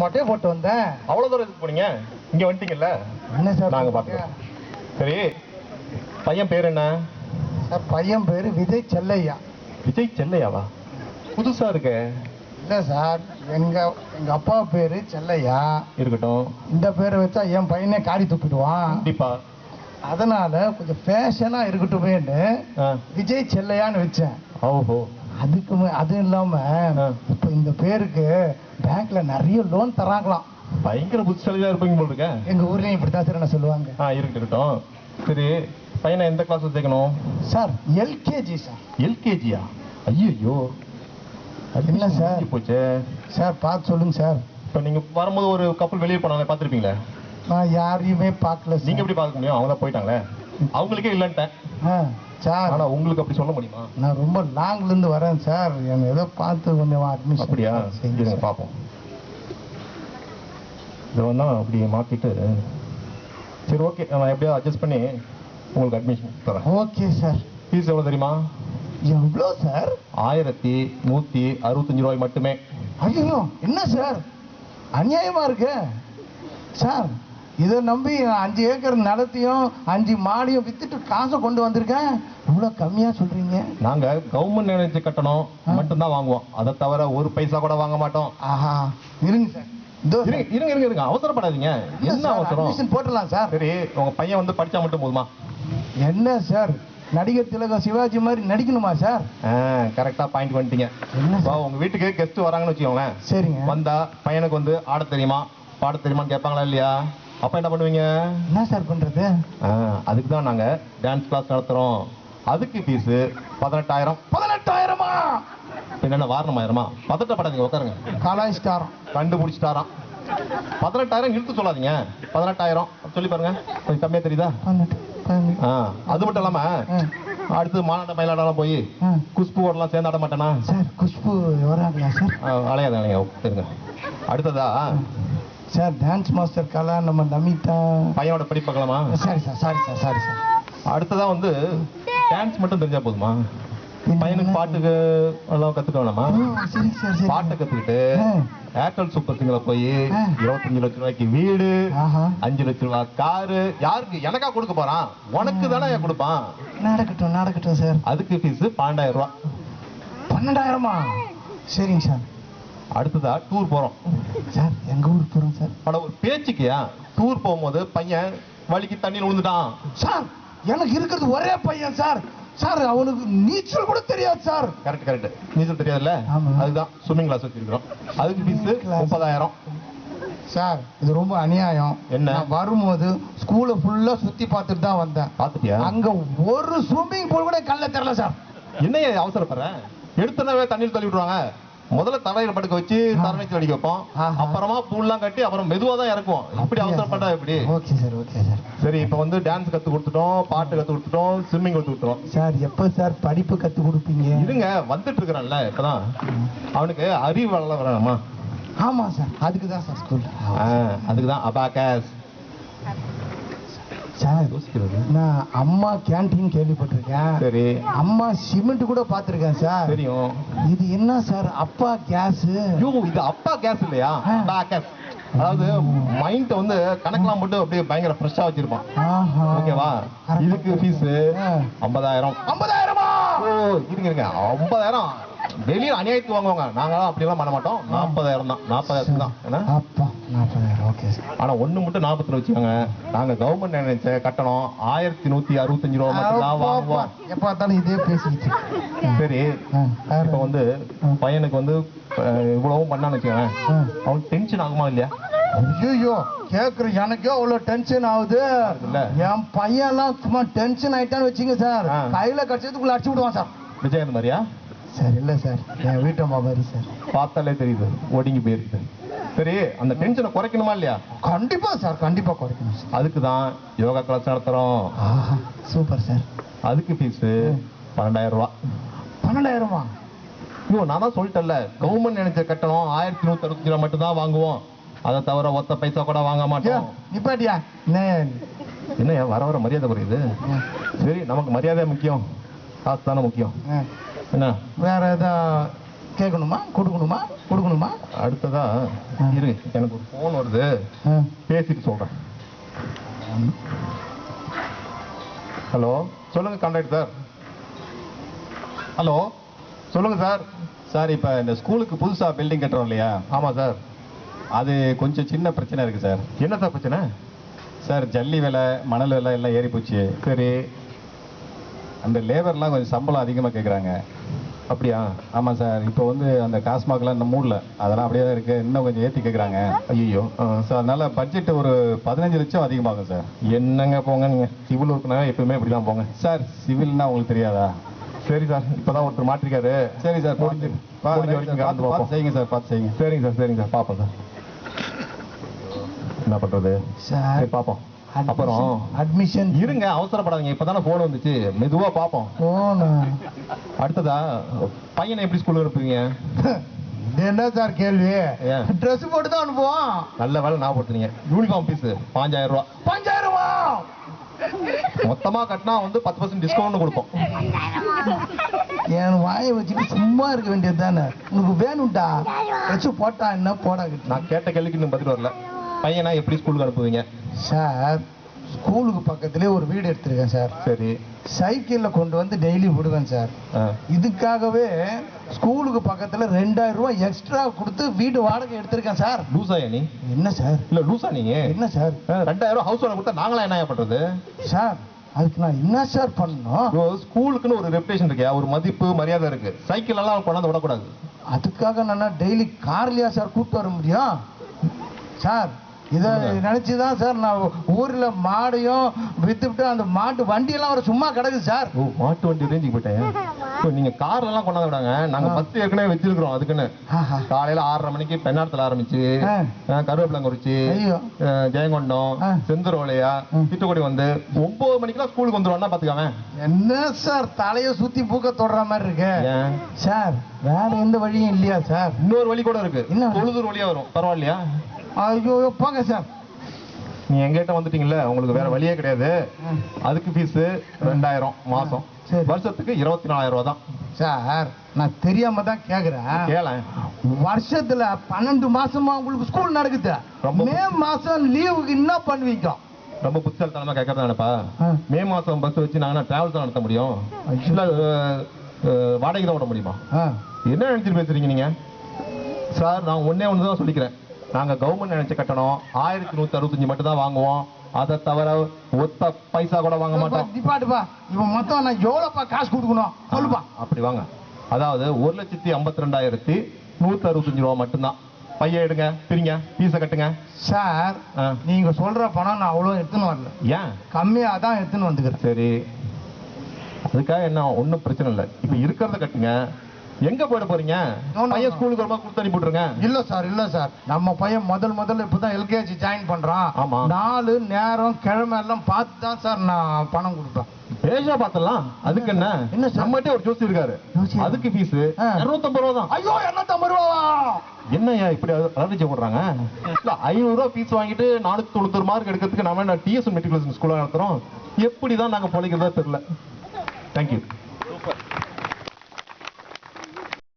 மொட்டையை போட்டு வந்தேன். அவ்வளவு தூரம் எதுக்கு போனீங்க? இங்க வந்துட்டீங்கல்ல? என்ன சார் நாங்க பண்றீங்க? பாத்துக்கிறோம் சரி பையன் பேர் என்ன? சார் பையன் பேரு விஜய் செல்லையா. விஜய் செல்லையாவா? புதுசா இருக்கே. இல்ல சார் எங்க எங்க அப்பா பேரு செல்லையா. இருக்கட்டும். இந்த பேரை வச்சா என் பையனே காரி துப்பிடுவான். கண்டிப்பா. அதனால கொஞ்சம் ஃபேஷனா இருக்கட்டுமேன்னு. விஜய் செல்லையான்னு வச்சேன். ஓஹோ. அதுக்கு மே- அது இல்லாம ஆ. இப்ப இந்த பேருக்கு பேங்க்ல நிறைய லோன் தராங்களாம். பயங்கர புத்திசாலியா இருப்பீங்க போல் இருக்க எங்க ஊர்லயும் இப்படித்தான் சார் என்ன சொல்லுவாங்க. ஆ இருக்கட்டும். இருக்கட்டும் சரி பையனை எந்த கிளாஸ் சேர்க்கணும்? Sir LKG sir. எல்கேஜியா ஐயோ என்ன சார்? போச்சே. சார் பார்த்து சொல்லுங்க சார். இப்போ நீங்க வரும்போது ஒரு கப்பல் வெளியே போனாங்க பார்த்துருப்பீங்களே? நான் யாரையுமே பார்க்கல நீங்க எப்படி பார்க்க முடியும்? அவங்க தான் போயிட்டாங்களே. அவங்களுக்கே இல்லைன்ட்டேன். சார். ஆனா உங்களுக்கு அப்படி சொல்ல முடியுமா? நான் ரொம்ப லாங்ல இருந்து வரேன் சார். என்னை ஏதோ பார்த்து கொஞ்சம் அட்மிஷன் அப்படியா? சார். பார்ப்போம். இதை வந்து அப்படி மாத்திட்டு சரி ஓகே நான் எப்படியா அட்ஜஸ்ட் பண்ணி உங்களுக்கு அட்மிஷன் தரேன். Okay sir. ஃபீஸ் எவ்வளோ தெரியுமா? எவ்வளோ சார்? ஆயிரத்தி நூற்றி அறுபத்தஞ்சு ரூபாய் மட்டுமே. ஐயோ என்ன சார்? அநியாயமா இருக்கு. சார் இதை நம்பி அஞ்சு ஏக்கர் நிலத்தையும் அஞ்சு மாடியும் வித்துட்டு காசை கொண்டு வந்திருக்கேன். இவ்வளோ கம்மியா சொல்றீங்க. நாங்கள் கவர்மெண்ட் நினைச்சு கட்டணும் மட்டும்தான் வாங்குவோம். அதை தவிர ஒரு பைசா கூட வாங்க மாட்டோம். ஆஹா இருங்க சார். இருங்க இருங்க இருங்க அவசரப்படாதீங்க. என்ன அவசரம்? போட்டுடலாம் சார். சரி உங்க பையன் வந்து படிச்சா மட்டும் போதுமா? என்ன சார்? நடிகர் திலகம் சிவாஜி மாதிரி நடிக்கணுமா சார்? கரெக்டா பாயிண்ட் பண்ணிட்டீங்க. என்ன இப்போ சார் உங்க வீட்டுக்கு கெஸ்ட் வராங்கன்னு வச்சுக்கோங்களேன். சரிங்க. வந்தா பையனுக்கு வந்து ஆட தெரியுமா? பாட தெரியுமான்னு கேட்பாங்களா இல்லையா? அப்ப என்ன பண்ணுவீங்க? என்ன சார் பண்றது? ஆ, அதுக்கு தான் நாங்க டான்ஸ் கிளாஸ் நடத்துறோம். அதுக்கு ஃபீஸ் பதினெட்டாயிரம். பதினெட்டாயிரமா? என்னென்ன வாரணமாயிரமா? பதட்டப்படாதீங்க உட்காருங்க கலாய்ச்சிட்டாரம். கண்டுபிடிச்சிட்டாராம். பதினெட்டாயிரம் இழுத்து சொல்லாதீங்க. பதினெட்டாயிரம். சொல்லி பாருங்க. கொஞ்சம் கம்மியா தெரியுதா? ஆ, அது மட்டும் இல்லாம ஆ. அடுத்து மாநாட மயிலாடலாம் போய் ஆ. குஷ்பு ஓடலாம் சேர்ந்து ஆட மாட்டேனா? சார் குஷ்பு வராங்களா சார்? அலையாத அலையா இருங்க அடுத்ததா? சார் டான்ஸ் மாஸ்டர் கலா நம்ம நமிதா பையனோட படி பார்க்கலாமா? Sorry sir sorry sir sorry sir அடுத்ததா வந்து டான்ஸ் மட்டும் தெரிஞ்சா போதுமா? பையனுக்கு பாட்டுக்கு எல்லாம் கத்துக்க வேணாமா? பாட்டை கத்துக்கிட்டு. ஏர்டெல் சூப்பர் சிங்கர்ல போய். இருபத்தஞ்சு லட்சம் ரூபாய்க்கு வீடு அஞ்சு லட்சம் ரூபாய் காரு யாருக்கு? எனக்கா கொடுக்க போறான். உனக்கு தானே கொடுப்பான். நடக்கட்டும் நடக்கட்டும் சார் அதுக்கு ஃபீஸ் பன்னெண்டாயிரம் ரூபாய் பன்னெண்டாயிரமா? சரிங்க சார் அடுத்ததா டூர் போறோம். சார் எங்க ஊருக்கு போறோம் சார் ஆனா ஒரு பேச்சுக்கியா? டூர் போகும்போது பையன் வலிக்கு தண்ணியில் விழுந்துட்டான். சார் எனக்கு இருக்கிறது ஒரே பையன் சார் சார் அவனுக்கு நீச்சல் கூட தெரியாது சார் கரெக்ட் கரெக்ட் நீச்சல் தெரியாதுல்ல. அதுதான் ஸ்விம்மிங் கிளாஸ் வச்சிருக்கிறோம். அதுக்கு ஃபீஸ். முப்பதாயிரம். சார் இது ரொம்ப அநியாயம். என்ன? வரும்போது ஸ்கூலை ஃபுல்லா சுத்தி பார்த்துட்டு தான் வந்தேன். பாத்துட்டியா அங்க ஒரு ஸ்விம்மிங் பூல் கூட கல்ல தெரியல சார் என்னைய அவசரப்படுற? எடுத்தனவே தண்ணியில் தள்ளி விடுவாங்க முதல்ல தரையில படுக்க வச்சு தரணைக்கு அடிக்க வைப்போம். அப்புறமா பூல்லாம் கட்டி அப்புறம் மெதுவா தான் இறக்குவோம். இப்படி அவசரப்பட்டா எப்படி? Okay sir okay sir. சரி இப்ப வந்து டான்ஸ் கத்து கொடுத்துட்டோம் பாட்டு கத்து கொடுத்துட்டோம் ஸ்விம்மிங் கத்து கொடுத்துட்டோம். சார் எப்போ சார் படிப்பு கத்து கொடுப்பீங்க? இருங்க வந்துட்டு இருக்கிறான்ல இப்பதான். அவனுக்கு அறிவு வளர வேணாமா ஆமா சார் அதுக்கு தான் சார் ஸ்கூல் அதுக்கு தான் அபாகஸ் சார் நான் அம்மா கேண்டீன் கேள்விப்பட்டிருக்கேன். சரி. அம்மா சிமெண்ட் கூட பார்த்திருக்கேன் சார். தெரியும். இது என்ன சார்? அப்பா கேஸ் இது அப்பா கேஸ் இல்லையா. அபாகஸ் அதாவது மைண்ட் வந்து கணக்கெல்லாம் போட்டு அப்படியே பயங்கர ஃப்ரெஷ்ஷா வச்சிருப்பான். ஓகேவா இதுக்கு ஃபீஸ். ஐம்பதாயிரம். ஐம்பதாயிரமா? ஓ இருங்க இருங்க. ஐம்பதாயிரம். வெளியே அநியாயத்துக்கு வாங்குவாங்க. நாங்களாம் அப்படிலாம் பண்ண மாட்டோம். நாற்பதாயிரம் தான். நாற்பதாயிரம் தான். என்ன? அப்பா நாற்பதாயிரம் ஓகே சார் ஆனா ஒண்ணு மட்டும் ஞாபகத்துல வச்சுக்கோங்க. நாங்க கவர்மெண்ட் நினைச்ச? கட்டணம் ஆயிரத்தி நூத்தி அறுபத்தஞ்சு ரூபா மட்டும் தான் வாங்குவோம். எப்ப பார்த்தாலும் இதே பேசிக்கிட்டு சரி. இப்ப வந்து பையனுக்கு வந்து இவ்வளவும் பண்ணான்னு வச்சுக்கோங்க. அவனுக்கு டென்ஷன் ஆகுமா இல்லையா? ஐயோ கேக்குற எனக்கே அவ்வளவு டென்ஷன் ஆகுது? என் பையன்லாம் சும்மா டென்ஷன் ஆயிட்டான்னு வச்சுங்க சார். கையில கடிச்சதுக்குள்ள அடிச்சு விடுவான் சார் விஜயகாந்த் மாதிரியா? சார் இல்ல சார். என் வீட்டம்மா மாதிரி சார். பார்த்தாலே தெரியுது. ஒடுங்கி போயிருக்கு. சரி அந்த டென்ஷனை குறைக்கணுமா இல்லையா? கண்டிப்பா சார் கண்டிப்பா குறைக்கணும் சார். அதுக்கு தான் யோகா கிளாஸ் நடத்துறோம். ஆஹா சூப்பர் சார். அதுக்கு ஃபீஸ் பன்னெண்டாயிரம் ரூபா. பன்னெண்டாயிரமா? ஐயோ நான் தான் சொல்லிட்டேன்ல. கவர்மெண்ட் நினைச்ச கட்டணம் ஆயிரத்தி நூத்தி அறுபத்தி ரூபா மட்டும் தான் வாங்குவோம். அதை தவிர ஒத்த பைசா கூட வாங்க மாட்டோம். நிப்பாட்டியா? என்ன? வர வர மரியாதை குறையுது. சரி நமக்கு மரியாதை முக்கியம். காசு தானே முக்கியம். என்ன? வேற ஏதா கேட்கணுமா? கொடுக்கணுமா? கொடுக்கணுமா? அடுத்ததா இரு எனக்கு ஒரு ஃபோன் வருது. பேசிட்டு சொல்றேன். ஹலோ சொல்லுங்க கான்ட்ராக்ட் சார். ஹலோ சொல்லுங்க சார். சார் இப்போ இந்த ஸ்கூலுக்கு புதுசாக பில்டிங் கட்டுறோம் இல்லையா? ஆமா சார். அது கொஞ்சம் சின்ன பிரச்சனை இருக்கு சார். என்ன சார் பிரச்சனை? சார் ஜல்லி விலை மணல் விலை எல்லாம் ஏறி போச்சு சரி. அந்த லேபர்லாம் கொஞ்சம் சம்பளம் அதிகமாக கேட்குறாங்க அப்படியா? ஆமாம் சார். இப்போ வந்து அந்த காஸ்மார்க்லாம் இந்த மூடல. அதெல்லாம் அப்படியே தான் இருக்கு. இன்னும் கொஞ்சம் ஏற்றி கேட்குறாங்க ஐயோ ஸோ அதனால பட்ஜெட் ஒரு பதினஞ்சு லட்சம் அதிகமாகும் சார். என்னங்க போங்க நீங்க? சிவில் ஒர்க்குனாவே எப்பவுமே இப்படி தான் போங்க. சார் சிவில்னா உங்களுக்கு தெரியாதா? சரி சார். இப்பதான் ஒருத்தர் மாட்டிருக்காரு. சரி சார் முடிஞ்சு. பார்த்து செய்யுங்க சார் பார்த்து செய்யுங்க. சரிங்க சார் சரிங்க சார். பார்ப்போம் சார். என்ன பண்றது? சார். சரி பார்ப்போம். அப்புறம் அட்மிஷன் இருங்க அவசரப்படாதீங்க. இப்பதானே போன் வந்துச்சு. மெதுவா பார்ப்போம் போனா அடுத்ததா பையனை எப்படி ஸ்கூலுக்கு அனுப்புவீங்க? என்ன சார் கேள்வி? ட்ரெஸ் போட்டு தான் அனுப்புவோம் நல்ல வேலை ஞாபகப்படுத்துறீங்க யூனிஃபார்ம் பீஸ் பாஞ்சாயிரம் ரூபா. பஞ்சாயிரமா? மொத்தமா கட்டினா வந்து பத்து பர்சன்ட் டிஸ்கவுண்ட் கொடுப்போம். என் வாயை வச்சுட்டு சும்மா இருக்க வேண்டியது தானே? உனக்கு வேணும்டா. ட்ரெஸ் போட்டா என்ன போடா நான் கேட்ட கேள்விக்கு இன்னும் பதில் வரல. பையனா எப்படி ஸ்கூலுக்கு அனுப்புவீங்க? சார் ஸ்கூலுக்கு பக்கத்திலே ஒரு வீடு எடுத்திருக்கேன் சார். சரி. சைக்கிள்ல கொண்டு வந்து டெய்லி விடுவேன் சார். இதுக்காகவே ஸ்கூலுக்கு பக்கத்துல ரெண்டாயிரம் ரூபாய் எக்ஸ்ட்ரா கொடுத்து வீடு வாடகை எடுத்திருக்கேன் சார். லூசாயா நீ? என்ன சார்? இல்ல லூசா நீங்க என்ன சார்? ரெண்டாயிரம் ரூபா ஹவுஸ் ஓனர் கொடுத்தா நாங்களா என்ன பண்றது? சார் அதுக்கு நான் என்ன சார் பண்ணணும்? ஸ்கூலுக்குன்னு ஒரு ரெப்புடேஷன் இருக்கு ஒரு மதிப்பு மரியாதை இருக்கு. சைக்கிள் எல்லாம் கொண்டாந்து விடக்கூடாது. அதுக்காக நான் டெய்லி கார்லயா சார் கூப்பிட்டு வர முடியும்? சார் இதை நினைச்சு தான் சார் நான் ஊர்ல மாடையும் வித்துவிட்டு அந்த மாட்டு வண்டியெல்லாம் வர சும்மா கிடக்குது சார். ஓ மாட்டு வண்டி ரேஞ்சுக்கு போயிட்டேன். கார்ல எல்லாம் கொண்டாந்து விடாங்க. நாங்க. பஸ் ஏற்கனவே வச்சிருக்கிறோம் அதுக்குன்னு. காலையில ஆறரை மணிக்கு பெண்ணாடத்துல ஆரம்பிச்சு கருவேப்பிலங்குறிச்சி ஜெயங்கொண்டம். செந்தரோலையா. திட்டுக்குடி வந்து ஒன்பது மணிக்கெல்லாம் ஸ்கூலுக்கு வந்துருவான்னா பாத்துக்காம என்ன சார் தலைய சுத்தி பூக்க தொடுற மாதிரி இருக்கு. சார் வேற எந்த வழியும் இல்லையா சார்? இன்னொரு வழி கூட இருக்கு. வழி? தொழுதூர் வழியா வரும். பரவாயில்லையா? ஐயோ போங்க சார் நீ எங்கிட்ட வந்துட்டீங்கல்ல உங்களுக்கு வேற வழியே கிடையாது. அதுக்கு ஃபீஸ் ரெண்டாயிரம் மாசம். வருஷத்துக்கு இருபத்தி நாலாயிரம் ரூபா தான். சார் நான் தெரியாம தான் கேக்குறேன். கேளேன் வருஷத்துல பன்னெண்டு மாசமா உங்களுக்கு ஸ்கூல் நடக்குது. மே மாசம் லீவுக்கு என்ன பண்ணுவீங்க? ரொம்ப புத்திசாலித்தனமா கேட்கறதா நினைப்பா? ஆ. மே மாசம் பஸ் வச்சு நாங்க டிராவல் தான் நடத்த முடியும். வாடகை தான் விட முடியுமா? என்ன நினைச்சிட்டு பேசுறீங்க நீங்க? சார் நான் ஒண்ணே ஒன்று தான் சொல்லிக்கிறேன். நாங்க கவர்மெண்ட் நினைச்ச கட்டணம் ஆயிரத்தி நூத்தி அறுபத்தஞ்சு மட்டும் தான் வாங்குவோம். அதை தவிர ஒத்த பைசா கூட வாங்க மாட்டோம். நிப்பாட்டுப்பா இப்ப மொத்தம் நான் எவ்வளவுப்பா காசு கொடுக்கணும்? சொல்லுப்பா. அப்படி வாங்க. அதாவது ஒரு லட்சத்தி ஐம்பத்தி ரெண்டாயிரத்தி நூத்தி அறுபத்தஞ்சு ரூபா மட்டும்தான். பையன் எடுங்க பிரிங்க பீஸை கட்டுங்க. சார். நீங்க சொல்ற பணம் நான் அவ்வளவு எடுத்துன்னு வரல. ஏன்? கம்மியா தான் எடுத்துன்னு வந்துக்கிறேன். சரி. அதுக்காக என்ன ஒன்றும் பிரச்சனை இல்லை. இப்போ இருக்கிறத கட்டுங்க. எங்க போயிட போறீங்க? பையன். ஸ்கூலுக்கு ரொம்ப கொடுத்து அனுப்பி விட்டுருங்க. இல்ல சார் இல்ல சார் நம்ம பையன் முதல் முதல்ல இப்பதான் எல்கேஜி ஜாயின் பண்றான். ஆமா. நாலு நேரம் கிழமை எல்லாம் பார்த்து தான் சார் நான் பணம் கொடுப்பேன். பேஷா பார்த்தலாம் அதுக்கு என்ன? என்ன? நம்மகிட்ட ஒரு ஜோசி இருக்காரு? அதுக்கு ஃபீஸ். இரநூத்தம்பது ரூபா தான் ஐயோ இரநூத்தம்பது ரூபாவா? என்னய்யா இப்படி அலர்ஜி போடுறாங்க? இல்ல ஐநூறு ரூபா ஃபீஸ் வாங்கிட்டு நானூத்தி தொண்ணூத்தொரு மார்க் எடுக்கிறதுக்கு நம்ம டிஎஸ் மெட்ரிகுலேஷன் ஸ்கூல்ல நடத்துறோம்? எப்படி தான் நாங்க பொழைக்கிறதா தெரியல. தேங்க்யூ